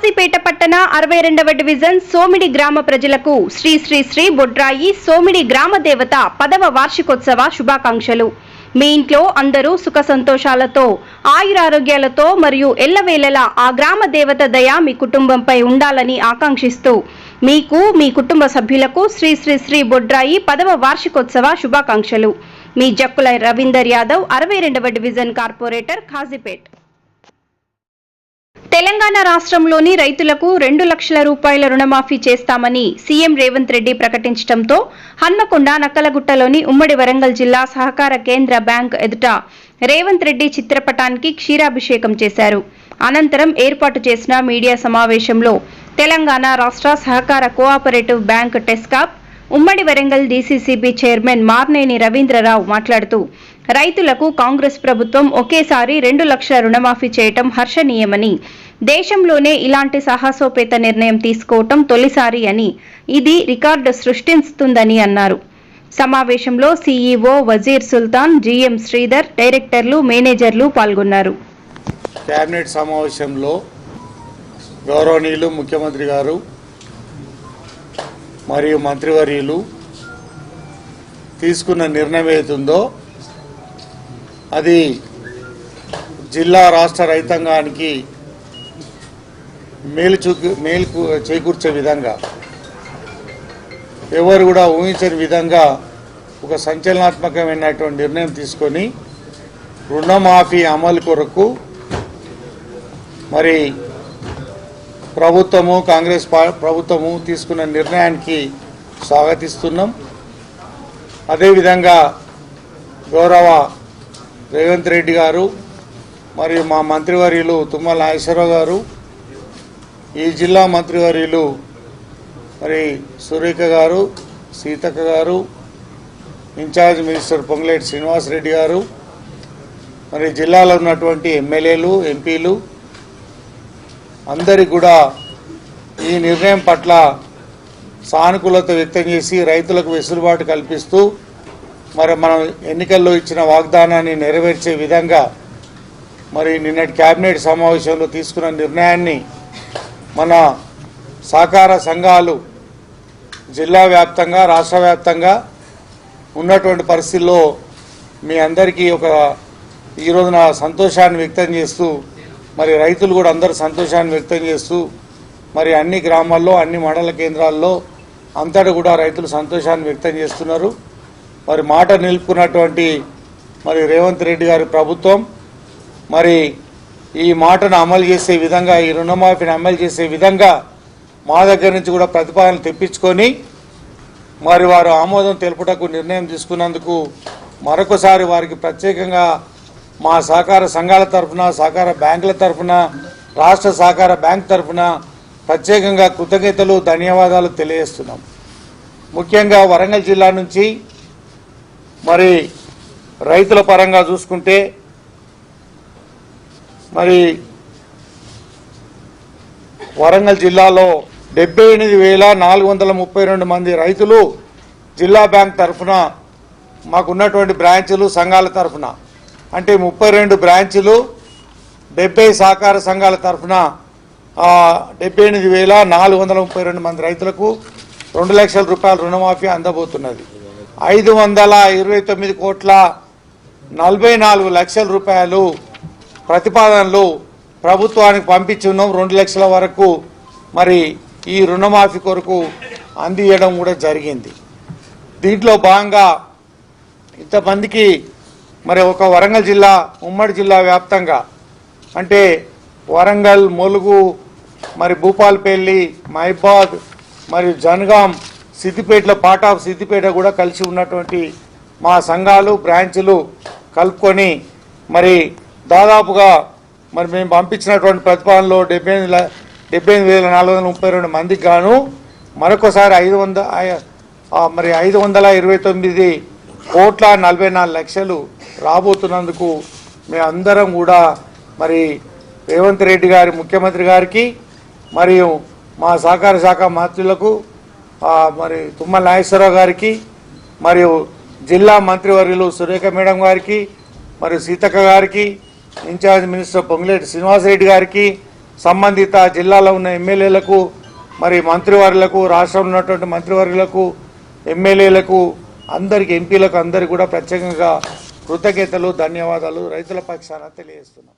కాశీపేట పట్టణ అరవై రెండవ డివిజన్ సోమిడి గ్రామ ప్రజలకు శ్రీ శ్రీ శ్రీ బొడ్రాయి సోమిడి గ్రామ దేవత పదవ వార్షికోత్సవ శుభాకాంక్షలు. మీ ఇంట్లో అందరూ సుఖ సంతోషాలతో ఆయురారోగ్యాలతో మరియు ఎల్లవేళలా ఆ గ్రామ దేవత దయ మీ కుటుంబంపై ఉండాలని ఆకాంక్షిస్తూ మీకు మీ కుటుంబ సభ్యులకు శ్రీ శ్రీ శ్రీ బొడ్రాయి పదవ వార్షికోత్సవ శుభాకాంక్షలు. మీ జక్కుల రవీందర్ యాదవ్ అరవై రెండవ డివిజన్ కార్పొరేటర్ ఖాజీపేట్. తెలంగాణ రాష్ట్రంలోని రైతులకు రెండు లక్షల రూపాయల రుణమాఫీ చేస్తామని సీఎం రేవంత్ రెడ్డి ప్రకటించడంతో హన్మకొండ నక్కలగుట్టలోని ఉమ్మడి వరంగల్ జిల్లా సహకార కేంద్ర బ్యాంక్ ఎదుట రేవంత్ రెడ్డి చిత్రపటానికి క్షీరాభిషేకం చేశారు. అనంతరం ఏర్పాటు చేసిన మీడియా సమావేశంలో తెలంగాణ రాష్ట్ర సహకార కోఆపరేటివ్ బ్యాంక్ టెస్కాప్ ఉమ్మడి వరంగల్ డీసీసీబీ చైర్మన్ మార్నేని రవీంద్రరావు మాట్లాడుతూ రైతులకు కాంగ్రెస్ ప్రభుత్వం ఒకేసారి రెండు లక్షల రుణమాఫీ చేయటం హర్షణీయమని దేశంలోనే ఇలాంటి సాహసోపేత నిర్ణయం తీసుకోవటం తొలిసారి అని ఇది రికార్డు సృష్టిస్తుందని అన్నారు. సమావేశంలో సీఈఓ వజీర్ సుల్తాన్ జీఎం శ్రీధర్ డైరెక్టర్లు మేనేజర్లు పాల్గొన్నారు. కేబినెట్ సమావేశంలో గౌరవనీయులు ముఖ్యమంత్రి గారు మరియు మంత్రివర్యులు తీసుకున్న నిర్ణయం ఏతుందో అది జిల్లా రాష్ట్ర రైతాంగానికి మేలు చూ మేలు చేకూర్చే విధంగా ఎవరు కూడా ఊహించని విధంగా ఒక సంచలనాత్మకమైనటువంటి నిర్ణయం తీసుకొని రుణమాఫీ అమలు కొరకు మరి ప్రభుత్వము కాంగ్రెస్ ప్రభుత్వము తీసుకున్న నిర్ణయానికి స్వాగతిస్తున్నాం. అదేవిధంగా గౌరవ రేవంత్ రెడ్డి గారు మరియు మా మంత్రివర్యులు తుమ్మల నాగేశ్వరరావు గారు ఈ జిల్లా మంత్రివర్యులు మరి సురేఖ గారు సీతక్క గారు ఇన్ఛార్జ్ మినిస్టర్ పొంగులేటి శ్రీనివాసరెడ్డి గారు మరి జిల్లాలో ఉన్నటువంటి ఎమ్మెల్యేలు ఎంపీలు అందరికి కూడా ఈ నిర్ణయం పట్ల సానుకూలత వ్యక్తం చేసి రైతులకు వెసులుబాటు కల్పిస్తూ మరి మనం ఎన్నికల్లో ఇచ్చిన వాగ్దానాన్ని నెరవేర్చే విధంగా మరి నిన్నటి క్యాబినెట్ సమావేశంలో తీసుకున్న నిర్ణయాన్ని మన సహకార సంఘాలు జిల్లా వ్యాప్తంగా రాష్ట్ర వ్యాప్తంగా ఉన్నటువంటి పరిస్థితుల్లో మీ అందరికీ ఒక ఈరోజు నా సంతోషాన్ని వ్యక్తం చేస్తూ మరి రైతులు కూడా అందరూ సంతోషాన్ని వ్యక్తం చేస్తూ మరి అన్ని గ్రామాల్లో అన్ని మండల కేంద్రాల్లో అంతటా కూడా రైతులు సంతోషాన్ని వ్యక్తం చేస్తున్నారు. మరి మాట నిలుపుకున్నటువంటి మరి రేవంత్ రెడ్డి గారి ప్రభుత్వం మరి ఈ మాటను అమలు చేసే విధంగా ఈ రుణమాఫీని అమలు చేసే విధంగా మా దగ్గర నుంచి కూడా ప్రతిపాదనలు తెప్పించుకొని మరి వారు ఆమోదం తెలుపుటకు నిర్ణయం తీసుకున్నందుకు మరొకసారి వారికి ప్రత్యేకంగా మా సహకార సంఘాల తరఫున సహకార బ్యాంకుల తరఫున రాష్ట్ర సహకార బ్యాంక్ తరఫున ప్రత్యేకంగా కృతజ్ఞతలు ధన్యవాదాలు తెలియజేస్తున్నాం. ముఖ్యంగా వరంగల్ జిల్లా నుంచి మరి రైతుల పరంగా చూసుకుంటే మరి వరంగల్ జిల్లాలో డెబ్బై ఎనిమిది వేల నాలుగు వందల ముప్పై రెండు మంది రైతులు జిల్లా బ్యాంక్ తరఫున మాకున్నటువంటి బ్రాంచులు సంఘాల తరఫున అంటే ముప్పై రెండు బ్రాంచులు డెబ్బై సహకార సంఘాల తరఫున డెబ్బై ఎనిమిది వేల నాలుగు వందల ముప్పై రెండు మంది రైతులకు రెండు లక్షల రూపాయల రుణమాఫీ అందబోతున్నది. ఐదు వందల ఇరవై తొమ్మిది కోట్ల నలభై నాలుగు లక్షల రూపాయలు ప్రతిపాదనలు ప్రభుత్వానికి పంపించి ఉన్నాం రెండు లక్షల వరకు మరి ఈ రుణమాఫీ కొరకు అందియడం కూడా జరిగింది. దీంట్లో భాగంగా ఇంతమందికి మరి ఒక వరంగల్ జిల్లా ఉమ్మడి జిల్లా వ్యాప్తంగా అంటే వరంగల్ ములుగు మరి భూపాల్పల్లి మహిబాద్ మరియు జనగాం సిద్దిపేటలో పార్ట్ ఆఫ్ సిద్దిపేట కూడా కలిసి ఉన్నటువంటి మా సంఘాలు బ్రాంచులు కలుపుకొని మరి దాదాపుగా మరి మేము పంపించినటువంటి ప్రతిపాదనలో డెబ్బై డెబ్బై ఎనిమిది వేల నాలుగు వందల ముప్పై రెండు మందికి గాను మరొకసారి ఐదు వంద మరి ఐదు వందల ఇరవై తొమ్మిది కోట్ల నలభై నాలుగు లక్షలు రాబోతున్నందుకు మేమందరం కూడా మరి రేవంత్ రెడ్డి గారి ముఖ్యమంత్రి గారికి మరియు మా సహకార శాఖ మంత్రులకు మరి తుమ్మల నాగేశ్వరరావు గారికి మరియు జిల్లా మంత్రివర్యులు సురేఖ మేడం గారికి మరియు సీతక్క గారికి ఇన్ఛార్జ్ మినిస్టర్ పొంగులేటి శ్రీనివాసరెడ్డి గారికి సంబంధిత జిల్లాలో ఉన్న ఎమ్మెల్యేలకు మరి మంత్రివర్యులకు రాష్ట్రంలో ఉన్నటువంటి మంత్రివర్యులకు ఎమ్మెల్యేలకు అందరికి ఎంపీలకు అందరికి కూడా ప్రత్యేకంగా కృతజ్ఞతలు ధన్యవాదాలు. రైతుల పక్షాన తెలియజేస్తున్నాం.